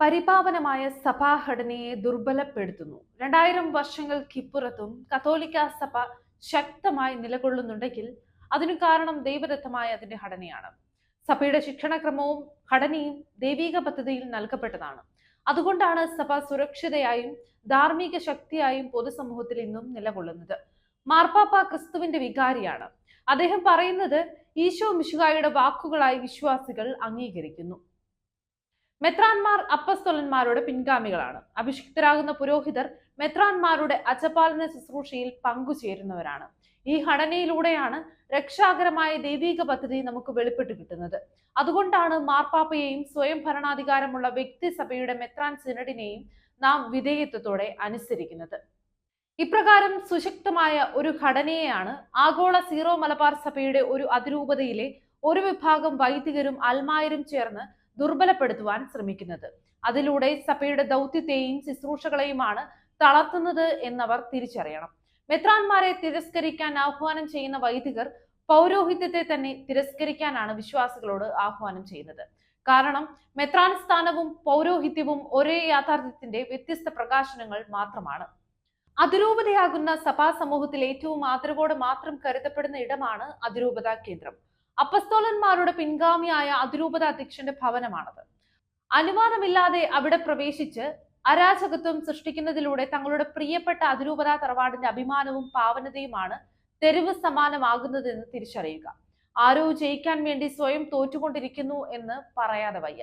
പരിപാവനമായ സഭാഘടനയെ ദുർബലപ്പെടുത്തുന്നു. രണ്ടായിരം വർഷങ്ങൾക്കിപ്പുറത്തും കത്തോലിക്ക സഭ ശക്തമായി നിലകൊള്ളുന്നുണ്ടെങ്കിൽ അതിനു കാരണം ദൈവദത്തമായ അതിന്റെ ഘടനയാണ്. സഭയുടെ ശിക്ഷണക്രമവും ഘടനയും ദൈവിക പദ്ധതിയിൽ നൽകപ്പെട്ടതാണ്. അതുകൊണ്ടാണ് സഭ സുരക്ഷിതയായും ധാർമ്മിക ശക്തിയായും പൊതുസമൂഹത്തിൽ ഇന്നും നിലകൊള്ളുന്നത്. മാർപ്പാപ്പ ക്രിസ്തുവിന്റെ വികാരിയാണ്. അദ്ദേഹം പറയുന്നത് ഈശോ മിശുഹായുടെ വാക്കുകളായി വിശ്വാസികൾ അംഗീകരിക്കുന്നു. മെത്രാൻമാർ അപ്പസ്തോലന്മാരുടെ പിൻഗാമികളാണ്. അഭിഷിക്തരാകുന്ന പുരോഹിതർ മെത്രാൻമാരുടെ അജപാലന ശുശ്രൂഷയിൽ പങ്കുചേരുന്നവരാണ്. ഈ ഘടനയിലൂടെയാണ് രക്ഷാകരമായ ദൈവീക പദ്ധതി നമുക്ക് വെളിപ്പെട്ട് കിട്ടുന്നത്. അതുകൊണ്ടാണ് മാർപ്പാപ്പയെയും സ്വയം ഭരണാധികാരമുള്ള വ്യക്തിസഭയുടെ മെത്രാൻ സിനഡിനെയും നാം വിധേയത്വത്തോടെ അനുസരിക്കുന്നത്. ഇപ്രകാരം സുശക്തമായ ഒരു ഘടനയെയാണ് ആഗോള സീറോ മലബാർ സഭയുടെ ഒരു അതിരൂപതയിലെ ഒരു വിഭാഗം വൈദികരും അൽമായരും ചേർന്ന് ദുർബലപ്പെടുത്തുവാൻ ശ്രമിക്കുന്നത്. അതിലൂടെ സഭയുടെ ദൗത്യത്തെയും ശുശ്രൂഷകളെയുമാണ് തളർത്തുന്നത് എന്നവർ തിരിച്ചറിയണം. മെത്രാന്മാരെ തിരസ്കരിക്കാൻ ആഹ്വാനം ചെയ്യുന്ന വൈദികർ പൗരോഹിത്യത്തെ തന്നെ തിരസ്കരിക്കാനാണ് വിശ്വാസികളോട് ആഹ്വാനം ചെയ്യുന്നത്. കാരണം മെത്രാൻ സ്ഥാനവും പൗരോഹിത്യവും ഒരേ യാഥാർത്ഥ്യത്തിന്റെ വ്യത്യസ്ത പ്രകാശനങ്ങൾ മാത്രമാണ്. അതിരൂപതയാകുന്ന സഭാ സമൂഹത്തിൽ ഏറ്റവും ആദരവോട് മാത്രം കരുതപ്പെടുന്ന ഇടമാണ് അതിരൂപതാ കേന്ദ്രം. അപ്പസ്തോലന്മാരുടെ പിൻഗാമിയായ അതിരൂപത അധ്യക്ഷന്റെ ഭവനമാണത്. അനുവാദമില്ലാതെ അവിടെ പ്രവേശിച്ച് അരാജകത്വം സൃഷ്ടിക്കുന്നതിലൂടെ തങ്ങളുടെ പ്രിയപ്പെട്ട അതിരൂപത തറവാടിന്റെ അഭിമാനവും പാവനതയുമാണ് തെരുവ് സമാനമാകുന്നതെന്ന് തിരിച്ചറിയുക. ആരോ ജയിക്കാൻ വേണ്ടി സ്വയം തോറ്റുകൊണ്ടിരിക്കുന്നു എന്ന് പറയാതെ വയ്യ.